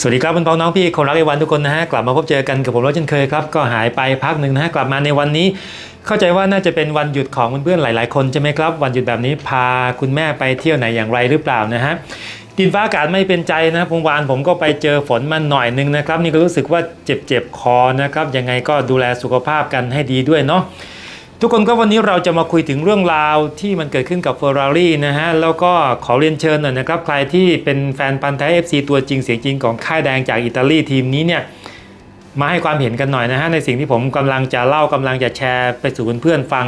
สวัสดีครับคุณพ่อน้องพี่คนรักไอวันทุกคนนะฮะกลับมาพบเจอกันกับผมแล้วเช่นเคยครับก็หายไปพักหนึ่งนะฮะกลับมาในวันนี้ เข้าใจว่าน่าจะเป็นวันหยุดของเพื่อนๆหลาย ๆ คนใช่ไหมครับ วันหยุดแบบนี้พาคุณแม่ไปเที่ยวไหนอย่างไรหรือเปล่านะฮะดินฟ้าอากาศไม่เป็นใจนะพงวานผมก็ไปเจอฝนมาหน่อยหนึงนะครับ นี่ก็รู้สึกว่าเจ็บๆคอนะครับยังไงก็ดูแลสุขภาพกันให้ดีด้วยเนาะ ทุกคนก็วันนี้เราจะมาคุยถึงเรื่องราวที่มันเกิดขึ้นกับ Ferrari นะฮะ แล้วก็ขอเรียนเชิญหน่อยนะครับ ใครที่เป็นแฟนพันธ์แท้ FC ตัวจริงเสียงจริงของค่ายแดงจากอิตาลีทีมนี้เนี่ย มาให้ความเห็นกันหน่อยนะฮะ ในสิ่งที่ผมกำลังจะเล่ากำลังจะแชร์ไปสู่เพื่อนๆฟัง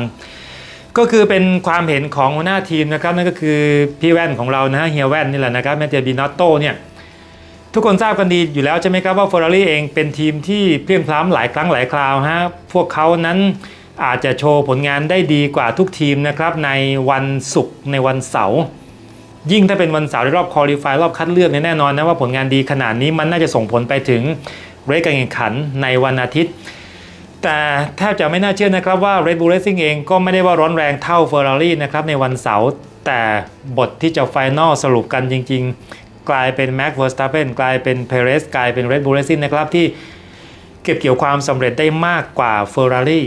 ก็คือเป็นความเห็นของหัวหน้าทีมนะครับ นั่นก็คือพี่แว่นของเรานะฮะเฮียแว่นนี่แหละนะครับแมตเตีบินอตโตเนี่ยทุกคนทราบกันดีอยู่แล้วใช่ไหมครับว่า Ferrari เองเป็นทีมที่เพลียงพล้ำหลายครั้งหลายคราวฮะพวกเขานั้น อาจจะโชว์ผลงานได้ดีกว่าทุกทีมนะครับในวันศุกร์ในวันเสาร์ยิ่งถ้าเป็นวันเสาร์ในรอบคอลีฟายรอบคัดเลือกเนี่ยแน่นอนนะว่าผลงานดีขนาดนี้มันน่าจะส่งผลไปถึงเรสการแข่งขันในวันอาทิตย์ แต่แทบจะไม่น่าเชื่อนะครับว่า Red Bull Racing เองก็ไม่ได้ว่าร้อนแรงเท่า Ferrari นะครับในวันเสาร์แต่บทที่จะไฟนอลสรุปกันจริง ๆ กลายเป็น Max Verstappen กลายเป็น Perez กลายเป็น Red Bull Racing นะครับที่เก็บเกี่ยวความสำเร็จได้มากกว่า Ferrari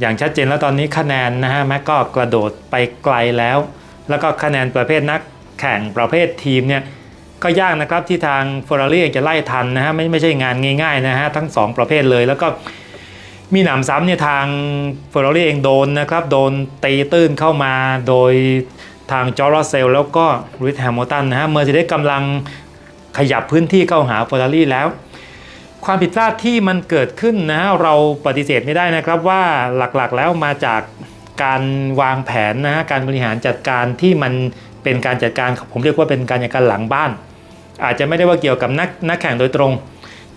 อย่างชัดเจนแล้วตอนนี้คะแนนนะฮะแม็กก็กระโดดไปไกลแล้ว แล้วก็คะแนนประเภทนักแข่งประเภททีมเนี่ยก็ยากนะครับที่ทาง Ferrari เองจะไล่ทันนะฮะไม่ไม่ใช่งานง่ายๆนะฮะทั้ง 2 ประเภทเลยแล้วก็มีหนำซ้ำเนี่ยทาง Ferrari เองโดนนะครับโดนตีตื้นเข้ามาโดยทางจอร์ r เซลแล้วก็ริชแฮมิลตันนะฮะเมื่อจะได้กำลังขยับพื้นที่เข้าหา Ferrari แล้ว ความผิดพลาดที่มันเกิดขึ้นนะฮะเราปฏิเสธไม่ได้นะครับว่าหลักๆแล้วมาจากการวางแผนนะฮะการบริหารจัดการที่มันเป็นการจัดการผมเรียกว่าเป็นการจัดการหลังบ้าน อาจจะไม่ได้ว่าเกี่ยวกับนักนักแข่งโดยตรง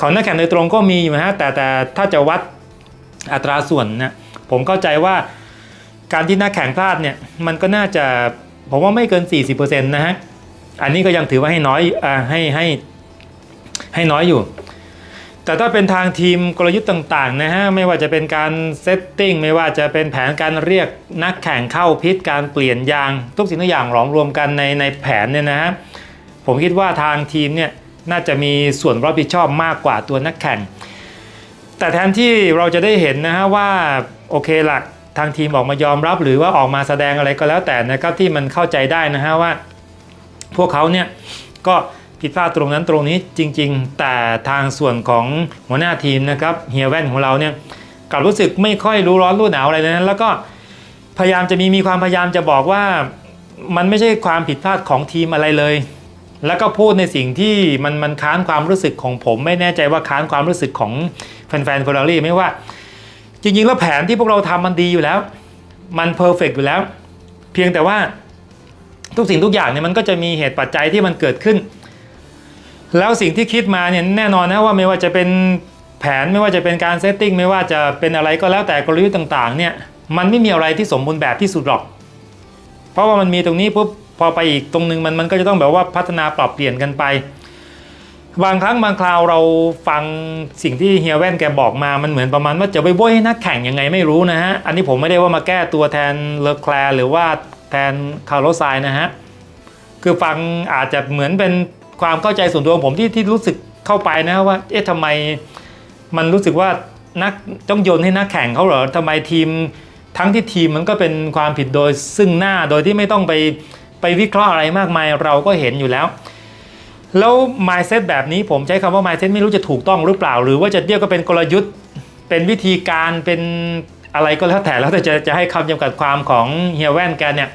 ของนักแข่งโดยตรงก็มีอยู่นะฮะแต่แต่ถ้าจะวัดอัตราส่วนนะผมเข้าใจว่าการที่นักแข่งพลาดเนี่ยมันก็น่าจะผมว่าไม่เกิน 40%นะฮะอันนี้ก็ยังถือว่าให้น้อยอ่าให้ให้ให้น้อยอยู่ แต่ถ้าเป็นทางทีมกลยุทธ์ต่างๆนะฮะไม่ว่าจะเป็นการเซตติ้งไม่ว่าจะเป็นแผนการเรียกนักแข่งเข้าพิษการเปลี่ยนยาง ทุกสิ่งทุกอย่างหลอมรวมกันในในแผนเนี่ยนะฮะผมคิดว่าทางทีมเนี่ยน่าจะมีส่วนรับผิดชอบมากกว่าตัวนักแข่ง แต่แทนที่เราจะได้เห็นนะฮะว่าโอเคหลักทางทีมออกมายอมรับ หรือว่าออกมาแสดงอะไรก็แล้วแต่นะครับที่มันเข้าใจได้นะฮะว่า พวกเขาเนี่ยก็ ผิดพลาดตรงนั้นตรงนี้จริง ๆ แต่ทางส่วนของหัวหน้าทีมนะครับเฮียแว่นของเราเนี่ยกลับรู้สึกไม่ค่อยรู้ร้อนรู้หนาวอะไรเลยนะแล้วก็พยายามจะมีมีความพยายามจะบอกว่ามันไม่ใช่ความผิดพลาดของทีมอะไรเลย แล้วก็พูดในสิ่งที่มันมันค้านความรู้สึกของผม ไม่แน่ใจว่าค้านความรู้สึกของแฟนๆเฟอร์รารี่ไม่ว่า จริงๆ แล้วแผนที่พวกเราทำมันดีอยู่แล้ว มันเพอร์เฟกอยู่แล้ว เพียงแต่ว่าทุกสิ่งทุกอย่างเนี่ยมันก็จะมีเหตุปัจจัยที่มันเกิดขึ้น แล้วสิ่งที่คิดมาเนี่ยแน่นอนนะว่าไม่ว่าจะเป็นแผนไม่ว่าจะเป็นการเซตติ้งไม่ว่าจะเป็นอะไรก็แล้วแต่กลยุทธ์ต่างๆเนี่ยมันไม่มีอะไรที่สมบูรณ์แบบที่สุดหรอก เพราะว่ามันมีตรงนี้ปุ๊บพอไปอีกตรงนึงมันมันก็จะต้องแบบว่าพัฒนาปรับเปลี่ยนกันไป บางครั้งบางคราวเราฟังสิ่งที่เฮียแว่นแกบอกมามันเหมือนประมาณว่าจะไปโบยให้นักแข่งยังไงไม่รู้นะฮะอันนี้ผมไม่ได้ว่ามาแก้ตัวแทนเลอแคลร์หรือว่าแทนคาร์ลไซน์นะฮะคือฟังอาจจะเหมือนเป็น ความเข้าใจส่วนตัวของผมที่ที่รู้สึกเข้าไปนะว่า เอ๊ะทำไมมันรู้สึกว่านักต้องโยนให้นักแข่งเขาเหรอทำไมทีมทั้งที่ทีมมันก็เป็นความผิดโดยซึ่งหน้าโดยที่ไม่ต้องไปไปวิเคราะห์อะไรมากมายเราก็เห็นอยู่แล้ว แล้ว mindset แบบนี้ผมใช้คำว่า mindset ไม่รู้จะถูกต้องหรือเปล่า หรือว่าจะเรียกก็เป็นกลยุทธ์ เป็นวิธีการเป็นอะไรก็แล้วแต่แล้วแต่จะจะให้คำจำกัดความของเฮียแว่นแกเนี่ย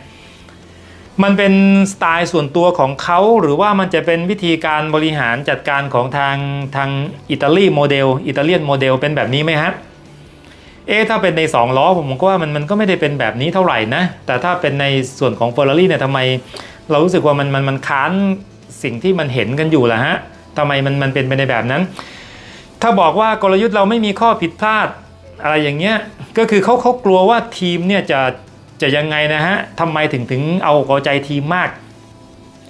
มันเป็นสไตล์ส่วนตัวของเขาหรือว่ามันจะเป็นวิธีการบริหารจัดการของทางทางอิตาลีโมเดลอิตาเลียนโมเดลเป็นแบบนี้ไหมฮะเอ๊ะถ้าเป็นใน 2 ล้อผมก็ว่ามันมันก็ไม่ได้เป็นแบบนี้เท่าไหร่นะ แต่ถ้าเป็นในส่วนของ f e r r a r i เนี่ยทำไม เรารู้สึกว่ามันมันมันค้านสิ่งที่มันเห็นกันอยู่ล่ะฮะทำไมมันมันเป็นไปในแบบนั้น ถ้าบอกว่ากลยุทธ์เราไม่มีข้อผิดพลาดอะไรอย่างเงี้ยก็คือเขาเขากลัวว่าทีมเนี่ยจะ จะยังไงนะฮะทำไมถึงถึงเอาเอาใจทีมมาก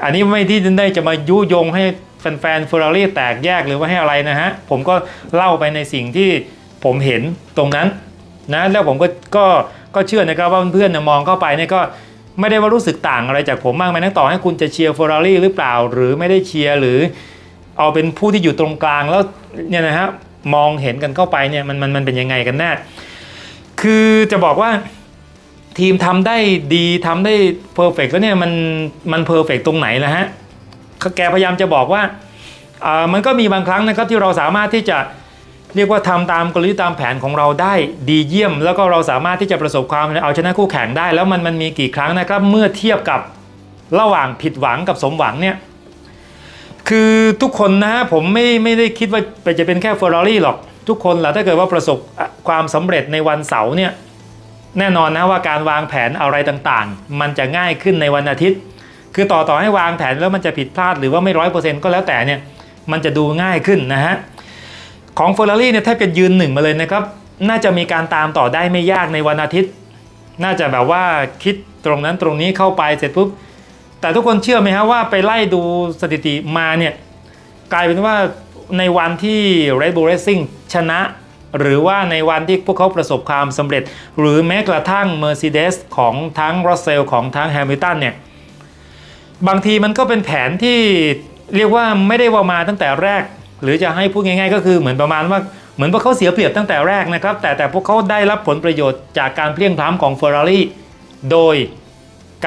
อันนี้ไม่ที่ได้จะมายุยงให้แฟนๆเฟอร์รารี่แตกแยกหรือว่าให้อะไรนะฮะ ผมก็เล่าไปในสิ่งที่ผมเห็นตรงนั้นนะแล้วผมก็ก็ก็เชื่อนะครับว่าเพื่อนๆมองเข้าไปเนี่ยก็ไม่ได้ว่ารู้สึกต่างอะไรจากผมมากไหมนักต่อให้คุณจะเชียร์เฟอร์รารี่หรือเปล่า หรือไม่ได้เชียร์หรือ เอาเป็นผู้ที่อยู่ตรงกลางแล้วเนี่ยนะฮะมองเห็นกันเข้าไปเนี่ยมันมันมันเป็นยังไงกันแน่คือจะบอกว่า ทีมทำได้ดีทำได้เพอร์เฟกต์แล้วเนี่ยมันมันเพอร์เฟกตรงไหนล่ะฮะแกพยายามจะบอกว่าอ่ามันก็มีบางครั้งนะครับที่เราสามารถที่จะเรียกว่าทำตามกลยุทธ์ตามแผนของเราได้ดีเยี่ยม แล้วก็เราสามารถที่จะประสบความเอาชนะคู่แข่งได้ แล้วมันมันมีกี่ครั้งนะครับเมื่อเทียบกับระหว่างผิดหวังกับสมหวังเนี่ยคือทุกคนนะฮะผมไม่ไม่ได้คิดว่าจะเป็นแค่เฟอร์รารี่หรอกทุกคนแหละถ้าเกิดว่าประสบความสำเร็จในวันเสาร์เนี่ย แน่นอนนะว่าการวางแผนอะไรต่างๆ มันจะง่ายขึ้นในวันอาทิตย์ คือต่อต่อให้วางแผนแล้วมันจะผิดพลาดหรือว่าไม่ร้อยเปอร์เซ็นต์ก็แล้วแต่เนี่ยมันจะดูง่ายขึ้นนะฮะของเฟอร์รารี่เนี่ยแทบจะยืนหนึ่งมาเลยนะครับน่าจะมีการตามต่อได้ไม่ยากในวันอาทิตย์ น่าจะแบบว่าคิดตรงนั้นตรงนี้เข้าไปเสร็จปุ๊บแต่ทุกคนเชื่อไหมฮะว่าไปไล่ดูสถิติมาเนี่ยกลายเป็นว่าในวันที่ Red Bull Racing ชนะ หรือว่าในวันที่พวกเขาประสบความสำเร็จ หรือแม้กระทั่ง Mercedes ของทั้ง Russell ของทั้ง Hamilton เนี่ยบางทีมันก็เป็นแผนที่เรียกว่าไม่ได้ว่ามาตั้งแต่แรก หรือจะให้พูดง่าย ๆ ก็คือเหมือนประมาณว่าเหมือนพวกเขาเสียเปรียบตั้งแต่แรกนะครับ แต่แต่พวกเขาได้รับผลประโยชน์จากการเพลียงพล้ำของ Ferrari โดย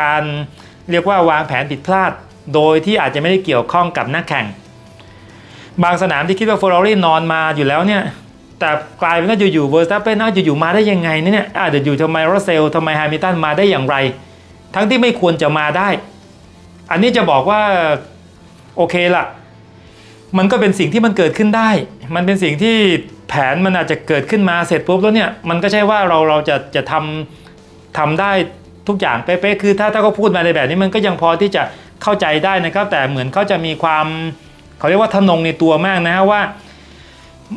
การเรียกว่าวางแผนผิดพลาด โดยที่อาจจะไม่ได้เกี่ยวข้องกับนักแข่ง บางสนามที่คิดว่า Ferrari นอนมาอยู่แล้วเนี่ย แต่กลายเป็นว่าอยู่ๆเวอร์สตัปเปนน่าจะอยู่มาได้ยังไงเนี่ยอาจจะอยู่ทำไมรัสเซลทำไมแฮมิลตันมาได้อย่างไร ทั้งที่ไม่ควรจะมาได้ อันนี้จะบอกว่าโอเคละมันก็เป็นสิ่งที่มันเกิดขึ้นได้ มันเป็นสิ่งที่แผนมันอาจจะเกิดขึ้นมาเสร็จปุ๊บแล้วเนี่ยมันก็ใช่ว่าเราเราจะจะทำทำได้ทุกอย่างเป๊ะๆคือถ้าถ้าเขาพูดมาในแบบนี้มันก็ยังพอที่จะเข้าใจได้นะครับ แต่เหมือนเขาจะมีความเขาเรียกว่าทะนงในตัวมากนะฮะว่า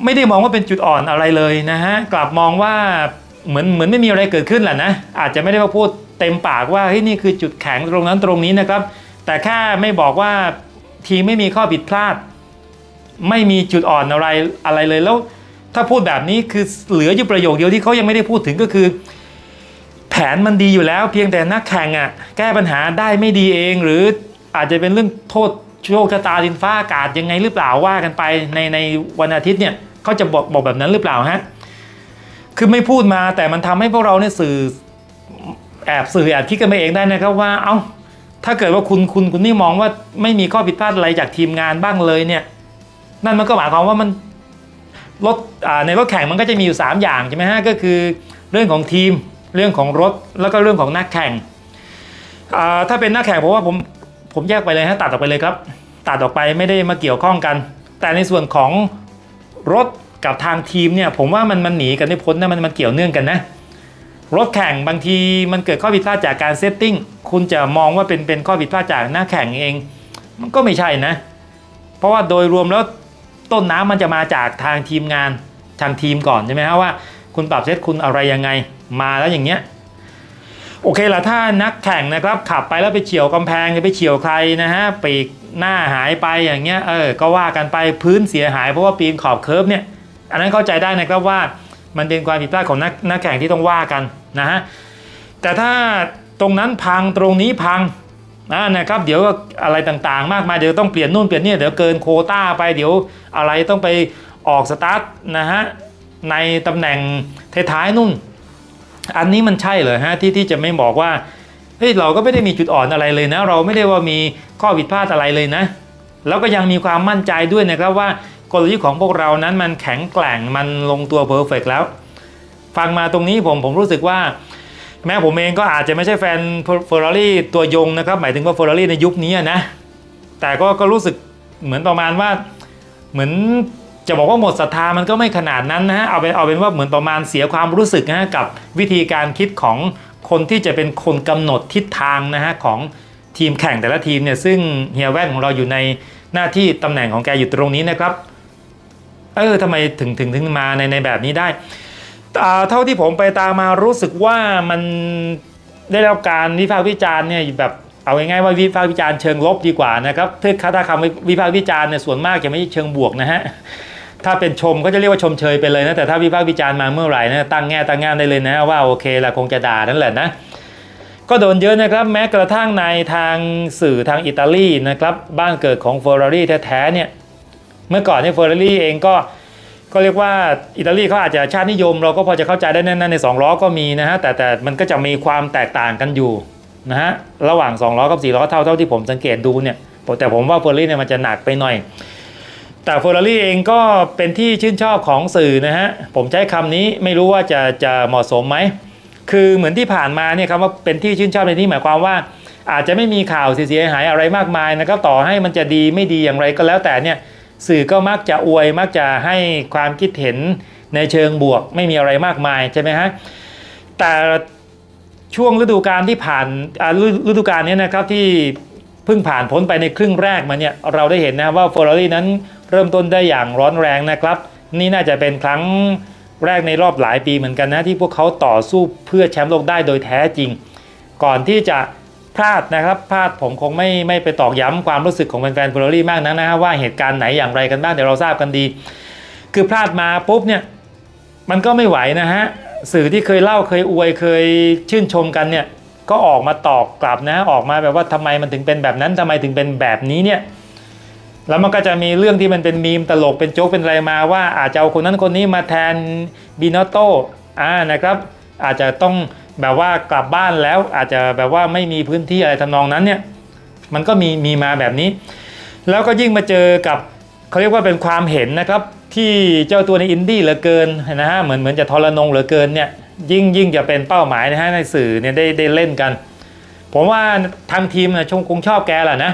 ไม่ได้มองว่าเป็นจุดอ่อนอะไรเลยนะฮะกลับมองว่าเหมือนเหมือนไม่มีอะไรเกิดขึ้นแหละนะอาจจะไม่ได้มาพูดเต็มปากว่าเฮ้ยนี่คือจุดแข็งตรงนั้นตรงนี้นะครับ แต่แค่ไม่บอกว่าทีมไม่มีข้อผิดพลาด ไม่มีจุดอ่อนอะไรอะไรเลยแล้ว ถ้าพูดแบบนี้คือเหลืออยู่ประโยคเดียวที่เขายังไม่ได้พูดถึงก็คือ แผนมันดีอยู่แล้ว เพียงแต่นักแข่งอะแก้ปัญหาได้ไม่ดีเอง หรืออาจจะเป็นเรื่องโทษ โชคชะตาดินฟ้าอากาศยังไงหรือเปล่าว่ากันไปในในวันอาทิตย์เนี่ยเขาจะบอกบอกแบบนั้นหรือเปล่าฮะคือไม่พูดมาแต่มันทำให้พวกเราเนี่ยสื่อแอบสื่อแอบคิดกันไปเองได้นะครับว่าเอ้าถ้าเกิดว่าคุณคุณคุณนี่มองว่าไม่มีข้อผิดพลาดอะไรจากทีมงานบ้างเลยเนี่ยนั่นมันก็หมายความว่ามันรถในรถแข่งมันก็จะมีอยู่ 3 อย่างใช่ไหมฮะก็คือเรื่องของทีมเรื่องของรถแล้วก็เรื่องของนักแข่งถ้าเป็นนักแข่งผมว่าผม ผมแยกไปเลยฮะตัดออกไปเลยครับ ตัดออกไปไม่ได้มาเกี่ยวข้องกัน แต่ในส่วนของรถกับทางทีมเนี่ยผมว่ามันมันหนีกันไม่พ้นนะมันมันเกี่ยวเนื่องกันนะรถแข่งบางทีมันเกิดข้อผิดพลาดจากการเซตติ้งคุณจะมองว่าเป็นเป็นข้อผิดพลาดจากหน้าแข่งเอง มันก็ไม่ใช่นะ เพราะว่าโดยรวมแล้วต้นน้ำมันจะมาจากทางทีมงานทางทีมก่อนใช่ไหมฮะว่า คุณปรับเซตคุณอะไรยังไง มาแล้วอย่างเงี้ย โอเคละถ้านักแข่งนะครับขับไปแล้วไปเฉียวกำแพงไปเฉียวใครนะฮะปีกหน้าหายไปอย่างเงี้ยเออก็ว่ากันไปพื้นเสียหายเพราะว่าปีนขอบเคิร์ฟเนี่ยอันนั้นเข้าใจได้นะครับว่ามันเป็นความผิดพลาดของนักนักแข่งที่ต้องว่ากันนะฮะแต่ถ้าตรงนั้นพังตรงนี้พังนะครับเดี๋ยวอะไรต่างๆ มากมายเดี๋ยวต้องเปลี่ยนนู่นเปลี่ยนนี่เดี๋ยวเกินโคต้าไปเดี๋ยวอะไรต้องไปออกสตาร์ทนะฮะในตำแหน่งท้ายๆนู่น อันนี้มันใช่เลยฮะที่ที่จะไม่บอกว่าเฮ้ยเราก็ไม่ได้มีจุดอ่อนอะไรเลยนะ เราไม่ได้ว่ามีข้อผิดพลาดอะไรเลยนะ แล้วก็ยังมีความมั่นใจด้วยนะครับว่ากลยุทธ์ของพวกเรานั้นมันแข็งแกร่งมันลงตัวเพอร์เฟกแล้ว ฟังมาตรงนี้ผมผมรู้สึกว่า แม้ผมเองก็อาจจะไม่ใช่แฟนเฟอร์รารี่ตัวยงนะครับ หมายถึงว่าเฟอร์รารี่ในยุคนี้นะ แต่ก็ก็รู้สึกเหมือนประมาณว่าเหมือน จะบอกว่าหมดศรัทธามันก็ไม่ขนาดนั้นนะฮะเอาเป็นเอาเป็นว่าเหมือนประมาณเสียความรู้สึกนะกับวิธีการคิดของคนที่จะเป็นคนกำหนดทิศทางนะฮะของทีมแข่งแต่ละทีมเนี่ยซึ่งเฮียแว่นของเราอยู่ในหน้าที่ตำแหน่งของแกอยู่ตรงนี้นะครับเออทำไมถึงถึงถึงมาในในแบบนี้ได้เท่าที่ผมไปตามมารู้สึกว่ามันได้รับการวิพากษ์วิจารณ์เนี่ยแบบเอาง่ายๆว่าวิพากษ์วิจารณ์เชิงลบดีกว่านะครับเพื่อถ้าคำวิพากษ์วิจารณ์เนี่ยส่วนมากจะไม่ใช่เชิงบวกนะฮะ ถ้าเป็นชมก็จะเรียกว่าชมเชยไปเลยนะแต่ถ้าวิพากษ์วิจารณ์มาเมื่อไหร่นะตั้งแง่ตั้งงานได้เลยนะว่าโอเคละคงจะด่านั่นแหละนะก็โดนเยอะนะครับแม้กระทั่งในทางสื่อทางอิตาลีนะครับบ้านเกิดของเฟอร์รารี่แท้ๆเนี่ยเมื่อก่อนเนี่ยเฟอร์รารี่เองก็ก็เรียกว่าอิตาลีเขาอาจจะชาตินิยม เราก็พอจะเข้าใจได้นั่นใน2ล้อก็มีนะฮะแต่แต่มันก็จะมีความแตกต่างกันอยู่นะฮะระหว่าง2ล้อกับ4ล้อเท่าเท่าที่ผมสังเกตดูเนี่ยแต่ผมว่าเฟอร์รารี่เนี่ยมันจะหนักไปหน่อย แต่เฟอร์รารี่เองก็เป็นที่ชื่นชอบของสื่อนะฮะ ผมใช้คำนี้ไม่รู้ว่าจะจะเหมาะสมไหม คือเหมือนที่ผ่านมาเนี่ยคำว่าเป็นที่ชื่นชอบในที่หมายความว่า อาจจะไม่มีข่าวเสียหายอะไรมากมายนะครับต่อให้มันจะดีไม่ดีอย่างไรก็แล้วแต่เนี่ยสื่อก็มักจะอวยมักจะให้ความคิดเห็นในเชิงบวกไม่มีอะไรมากมายใช่ไหมฮะแต่ช่วงฤดูกาลที่ผ่านฤฤดูกาลนี้นะครับที่เพิ่งผ่านพ้นไปในครึ่งแรกมาเนี่ยเราได้เห็นนะว่าเฟอร์รารี่นั้น เริ่มต้นได้อย่างร้อนแรงนะครับ นี่น่าจะเป็นครั้งแรกในรอบหลายปีเหมือนกันนะ ที่พวกเขาต่อสู้เพื่อแชมป์โลกได้โดยแท้จริง ก่อนที่จะพลาดนะครับพลาดผมคงไม่ไม่ไปตอกย้ำความรู้สึกของแฟนๆเฟอร์รารี่มากนักนะฮะว่าเหตุการณ์ไหนอย่างไรกันบ้างเดี๋ยวเราทราบกันดี คือพลาดมาปุ๊บเนี่ยมันก็ไม่ไหวนะฮะสื่อที่เคยเล่าเคยอวยเคยชื่นชมกันเนี่ยก็ออกมาตอกกลับนะออกมาแบบว่าทำไมมันถึงเป็นแบบนั้นทำไมถึงเป็นแบบนี้เนี่ย แล้วมันก็จะมีเรื่องที่มันเป็นมีมตลกเป็นโจ๊กเป็นอะไรมาว่าอาจจะเอาคนนั้นคนนี้มาแทนบินอโตอ่านะครับ อาจจะต้องแบบว่ากลับบ้านแล้วอาจจะแบบว่าไม่มีพื้นที่อะไรทำนองนั้นเนี่ยมันก็มีมีมาแบบนี้ แล้วก็ยิ่งมาเจอกับเขาเรียกว่าเป็นความเห็นนะครับ ที่เจ้าตัวในอินดี้เหลือเกินนะฮะเหมือนเหมือนจะทรนงเหลือเกินเนี่ยยิ่งยิ่งจะเป็นเป้าหมายนะฮะในสื่อเนี่ยได้ได้เล่นกัน ผมว่าทางทีมนะชงคงชอบแกแหละนะ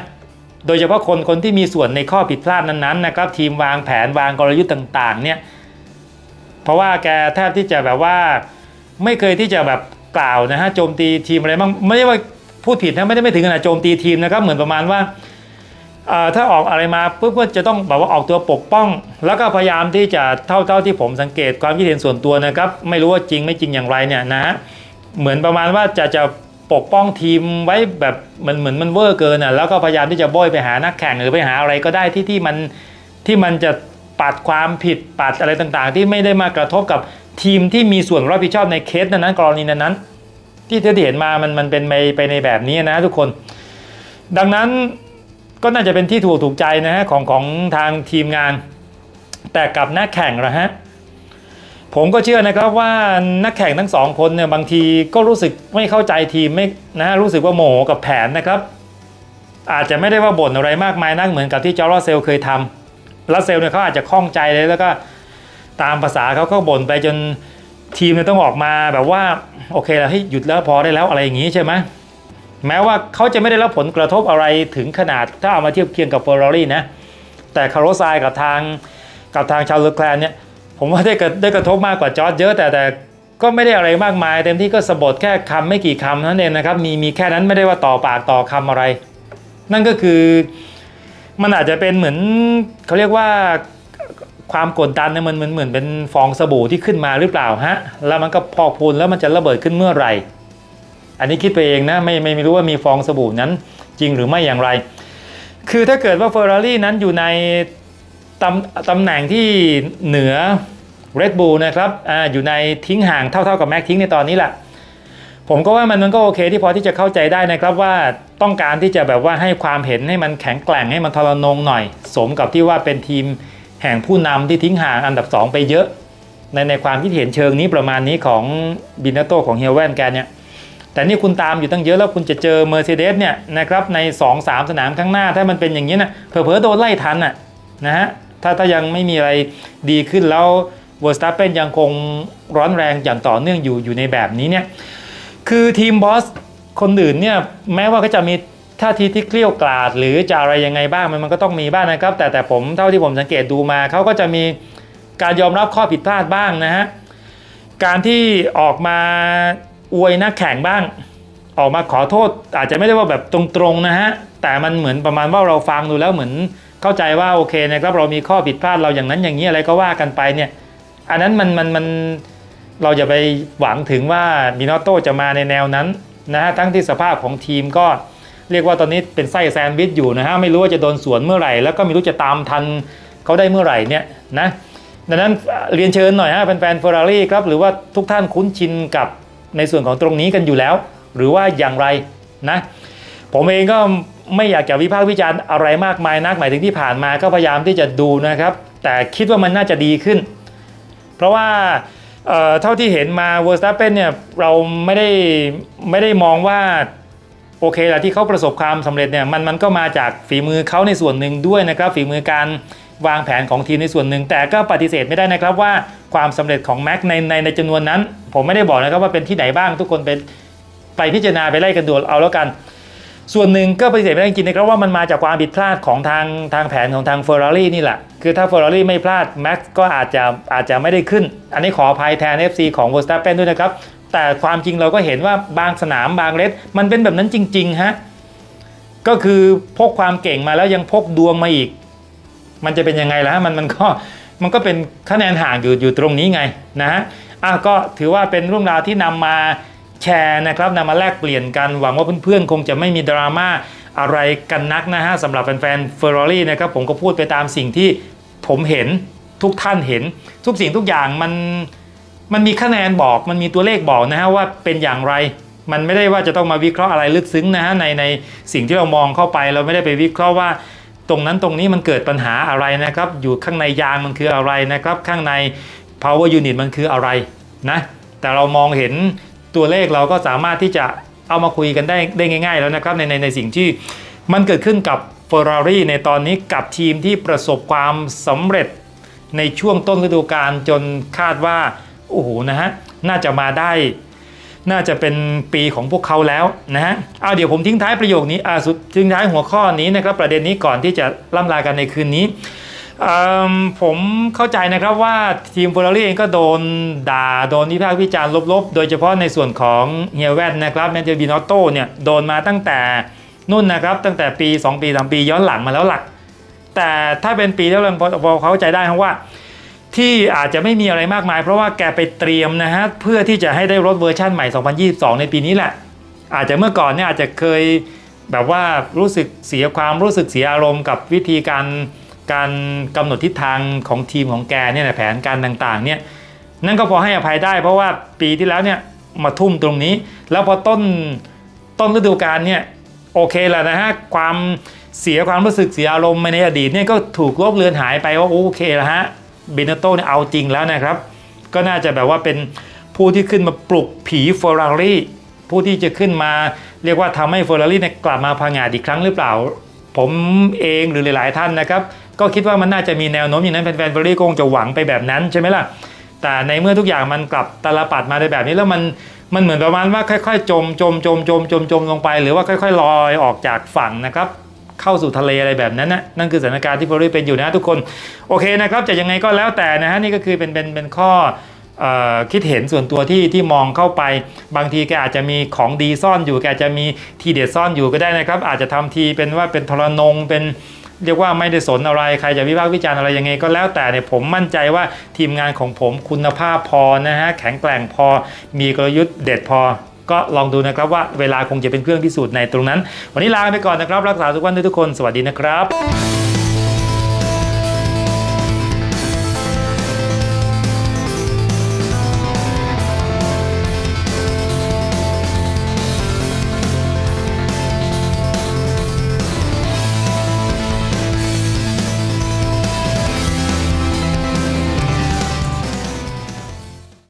โดยเฉพาะคนคนที่มีส่วนในข้อผิดพลาดนั้นๆนะครับทีมวางแผนวางกลยุทธ์ต่างๆเนี่ยเพราะว่าแกแทบที่จะแบบว่าไม่เคยที่จะแบบกล่าวนะฮะโจมตีทีมอะไรบ้างไม่ได้ว่าพูดผิดนะไม่ได้ไม่ถึงขนาดโจมตีทีมนะครับเหมือนประมาณว่าถ้าออกอะไรมาปุ๊บก็จะต้องแบบว่าออกตัวปกป้อง แล้วก็พยายามที่จะเท่าเท่าที่ผมสังเกตความคิดเห็นส่วนตัวนะครับ ไม่รู้ว่าจริงไม่จริงอย่างไรเนี่ยนะฮะเหมือนประมาณว่าจะจะ ปกป้องทีมไว้แบบมือนเหมือนมันเวอร์เกินอะแล้วก็พยายามที่จะโบยไปหานักแข่งหรือไปหาอะไรก็ได้ที่ที่มันที่มันจะปัดความผิดปัดอะไรต่างๆ ที่ไม่ได้มากระทบกับทีมที่มีส่วนรับผิดชอบในเคสนั้นกรณีนั้นที่ที่เห็นมามันมันเป็นไปไปในแบบนี้นะทุกคน ดังนั้นก็น่าจะเป็นที่ถูกถูกใจนะฮะของของทางทีมงาน แต่กับนักแข่งละฮะ ผมก็เชื่อนะครับว่านักแข่งทั้งสองคนเนี่ยบางทีก็รู้สึกไม่เข้าใจทีมไม่นะรู้สึกว่าโมโหกับแผนนะครับ อาจจะไม่ได้ว่าบ่นอะไรมากมายนักเหมือนกับที่จอร์เซลเคยทำลัสเซลเนี่ยเขาอาจจะคล่องใจเลยแล้วก็ตามภาษาเขาก็บ่นไปจนทีมเนี่ยต้องออกมาแบบว่าโอเคแล้วให้ยหยุดแล้วพอได้แล้วอะไรอย่างนี้ใช่ไหมแม้ว่าเขาจะไม่ได้รับผลกระทบอะไรถึงขนาดถ้าเอามาเทียบเคียงกับเฟอร์รารี่นะแต่คาร์โรไซน์กับทางกับทางชาวเลอร์แคลนเนี่ย ผมว่าได้กระได้กระทบมากกว่าจอร์ดเยอะแต่แต่ก็ไม่ได้อะไรมากมาย เต็มที่ก็สะบดแค่คำไม่กี่คำนั้นเองนะครับมีมีแค่นั้นไม่ได้ว่าต่อปากต่อคำอะไร นั่นก็คือมันอาจจะเป็นเหมือนเขาเรียกว่าความกดดันเนี่ยมันเหมือนเหมือนเป็นฟองสบู่ที่ขึ้นมาหรือเปล่าฮะแล้วมันก็พอกพูนแล้วมันจะระเบิดขึ้นเมื่อไหร่ อันนี้คิดไปเองนะไม่ไม่ไม่รู้ว่ามีฟองสบู่นั้นจริงหรือไม่อย่างไร คือถ้าเกิดว่าเฟอร์รารี่นั้นอยู่ใน ตำตำแหน่งที่เหนือ Red Bull นะครับออยู่ในทิ้งห่างเท่าๆกับแม็กทิ้งในตอนนี้แหละผมก็ว่ามันมันก็โอเคที่พอที่จะเข้าใจได้นะครับว่าต้องการที่จะแบบว่าให้ความเห็นให้มันแข็งแกร่งให้มันทรนงหน่อย สมกับที่ว่าเป็นทีมแห่งผู้นำที่ทิ้งห่างอันดับ 2 ไปเยอะ ในในความคิดเห็นเชิงนี้ประมาณนี้ของบินาโตของเฮียแวนแกเนี่ยแต่นี่คุณตามอยู่ตั้งเยอะแล้วคุณจะเจอ Mercedes เนี่ยนะครับใน 2-3 สนามข้างหน้าถ้ามันเป็นอย่างนี้นะเผลอๆโดนไล่ทันน่ะนะฮะ ถ้าถ้ายังไม่มีอะไรดีขึ้นแล้วเวอร์สตาเปนยังคงร้อนแรงอย่างต่อเนื่องอยู่อยู่ในแบบนี้เนี่ยคือทีมบอสคนอื่นเนี่ยแม้ว่าก็จะมีท่าทีที่เกลี้ยวกล่อดหรือจะอะไรยังไงบ้างมันมันก็ต้องมีบ้างนะครับ แต่แต่ผมเท่าที่ผมสังเกตดูมาเขาก็จะมีการยอมรับข้อผิดพลาดบ้างนะฮะการที่ออกมาอวยนักแข่งบ้าง ออกมาขอโทษ อาจจะไม่ได้ว่าแบบตรงๆนะฮะแต่มันเหมือนประมาณว่าเราฟังดูแล้วเหมือน เข้าใจว่าโอเคนะครับเรามีข้อผิดพลาดเราอย่างนั้นอย่างนี้อะไรก็ว่ากันไปเนี่ยอันนั้นมันมันมันเราจะไปหวังถึงว่ามินอโต้จะมาในแนวนั้นนะฮะทั้งที่สภาพของทีมก็เรียกว่าตอนนี้เป็นไส้แซนด์วิชอยู่นะฮะไม่รู้ว่าจะโดนสวนเมื่อไหร่ แล้วก็ไม่รู้จะตามทันเขาได้เมื่อไหร่เนี่ยนะดังนั้นเรียนเชิญหน่อยฮะแฟนๆเฟอร์รารี่ครับหรือว่าทุกท่านคุ้นชินกับในส่วนของตรงนี้กันอยู่แล้ว หรือว่าอย่างไรนะผมเองก็ ไม่อยากจะวิพากษ์วิจารณ์อะไรมากมายนักหมายถึงที่ผ่านมาก็พยายามที่จะดูนะครับ แต่คิดว่ามันน่าจะดีขึ้น เพราะว่าเท่าที่เห็นมาเวอร์สตัปเปนเนี่ยเราไม่ได้ไม่ได้มองว่าโอเคแหละที่เขาประสบความสำเร็จเนี่ยมันมันก็มาจากฝีมือเขาในส่วนหนึ่งด้วยนะครับฝีมือการวางแผนของทีมในส่วนหนึ่ง แต่ก็ปฏิเสธไม่ได้นะครับว่าความสำเร็จของแม็กในในในจำนวนนั้น ผมไม่ได้บอกนะครับว่าเป็นที่ไหนบ้างทุกคนไปไปพิจารณาไปไล่กันดูเอาแล้วกัน ส่วนหนึ่งก็ปฏิเสธไม่ได้จริงนะครับว่ามันมาจากความผิดพลาดของทางทางแผนของทางเฟอร์รารี่นี่แหละ คือถ้าเฟอร์รารี่ไม่พลาดแม็กซ์ก็อาจจะอาจจะไม่ได้ขึ้น อันนี้ขออภัยแทน FC ของเวอร์สตัปเปนด้วยนะครับ แต่ความจริงเราก็เห็นว่าบางสนามบางเลสมันเป็นแบบนั้นจริงๆฮะก็คือพกความเก่งมาแล้วยังพกดวงมาอีก มันจะเป็นยังไงล่ะฮะมันมันก็มันก็เป็นคะแนนห่างอยู่อยู่ตรงนี้ไงนะฮะอะก็ถือว่าเป็นเรื่องราวที่นำมา แชร์นะครับนำมาแลกเปลี่ยนกันหวังว่าเพื่อนๆ คงจะไม่มีดราม่าอะไรกันนักนะฮะสำหรับแฟนๆเฟอร์รารี่นะครับผมก็พูดไปตามสิ่งที่ผมเห็นทุกท่านเห็น ทุกสิ่งทุกอย่างมันมันมีคะแนนบอกมันมีตัวเลขบอกนะฮะว่าเป็นอย่างไร มันไม่ได้ว่าจะต้องมาวิเคราะห์อะไรลึกซึ้งนะฮะในในสิ่งที่เรามองเข้าไป เราไม่ได้ไปวิเคราะห์ว่า ตรงนั้นตรงนี้มันเกิดปัญหาอะไรนะครับ อยู่ข้างในยางมันคืออะไรนะครับ ข้างใน power unit มันคืออะไรนะแต่เรามองเห็น ตัวเลขเราก็สามารถที่จะเอามาคุยกันได้ได้ง่าย ๆ แล้วนะครับในในในสิ่งที่มันเกิดขึ้นกับ Ferrari ในตอนนี้กับทีมที่ประสบความสำเร็จในช่วงต้นฤดูกาลจนคาดว่า โอ้โหนะฮะ น่าจะมาได้ น่าจะเป็นปีของพวกเขาแล้วนะฮะเอาเดี๋ยวผมทิ้งท้ายประโยคนี้อ่าสุดทิ้งท้ายหัวข้อนี้นะครับประเด็นนี้ก่อนที่จะล่ำลากันในคืนนี้ ผมเข้าใจนะครับว่าทีมเฟอร์รารี่เองก็โดนด่าโดนวิพากษ์วิจารณ์ลบๆ โดยเฉพาะในส่วนของเฮียแวนนะครับแมนเทลบินอตโต้เนี่ยโดนมาตั้งแต่นู่นนะครับ ตั้งแต่ปี 2 ปี3ปีย้อนหลังมาแล้วหลัก แต่ถ้าเป็นปีแล้วเราพอพอเข้าใจได้ครับว่า ที่อาจจะไม่มีอะไรมากมาย เพราะว่าแกไปเตรียมนะฮะเพื่อที่จะให้ได้รถเวอร์ชั่นใหม่ 2022 ในปีนี้แหละ อาจจะเมื่อก่อนเนี่ยอาจจะเคยแบบว่ารู้สึกเสียความรู้สึกเสียอารมณ์กับวิธีการ การกำหนดทิศทางของทีมของแกเนี่ยแผนการต่างๆเนี่ยนั่นก็พอให้อภัยได้ เพราะว่าปีที่แล้วเนี่ยมาทุ่มตรงนี้ แล้วพอต้นต้นฤดูกาลเนี่ยโอเคแหละนะฮะความเสียความรู้สึกเสียอารมณ์ในอดีตเนี่ยก็ถูกลบเลือนหายไปว่าโอเคแล้วฮะเบนโต้เนี่ยเอาจริงแล้วนะครับ ก็น่าจะแบบว่าเป็นผู้ที่ขึ้นมาปลุกผีเฟอร์รารี่ผู้ที่จะขึ้นมาเรียกว่าทำให้เฟอร์รารี่เนี่ยกลับมาพังงาดอีกครั้งหรือเปล่า ผมเองหรือหลาย ๆ ท่านนะครับ ก็คิดว่ามันน่าจะมีแนวโน้มอย่างนั้นแฟนๆเฟอร์รารี่คงจะหวังไปแบบนั้นใช่ไหมล่ะ แต่ในเมื่อทุกอย่างมันกลับตลปัดมาในแบบนี้แล้วมันมันเหมือนประมาณว่าค่อยๆ จมจมจมจมจมจมลงไป หรือว่าค่อย ๆ ลอยออกจากฝั่งนะครับเข้าสู่ทะเลอะไรแบบนั้นนะนั่นคือสถานการณ์ที่เฟอร์รี่เป็นอยู่นะทุกคนโอเคนะครับจะยังไงก็แล้วแต่นะฮะนี่ก็คือเป็นเป็นเป็นข้อคิดเห็นส่วนตัวที่ที่มองเข้าไป บางทีแกอาจจะมีของดีซ่อนอยู่ แกจะมีทีเด็ดซ่อนอยู่ก็ได้นะครับ อาจจะทำทีเป็นว่าเป็นทรนงเป็น เรียกว่าไม่ได้สนอะไรใครจะวิพากษ์วิจารณ์อะไรยังไง ก็แล้วแต่เนี่ยผมมั่นใจว่าทีมงานของผมคุณภาพพอนะฮะแข็งแกร่งพอ มีกลยุทธ์เด็ดพอ ก็ลองดูนะครับว่าเวลาคงจะเป็นเครื่องพิสูจน์ในตรงนั้น วันนี้ลาไปก่อนนะครับ รักษาสุขภาพด้วยทุกคน สวัสดีนะครับ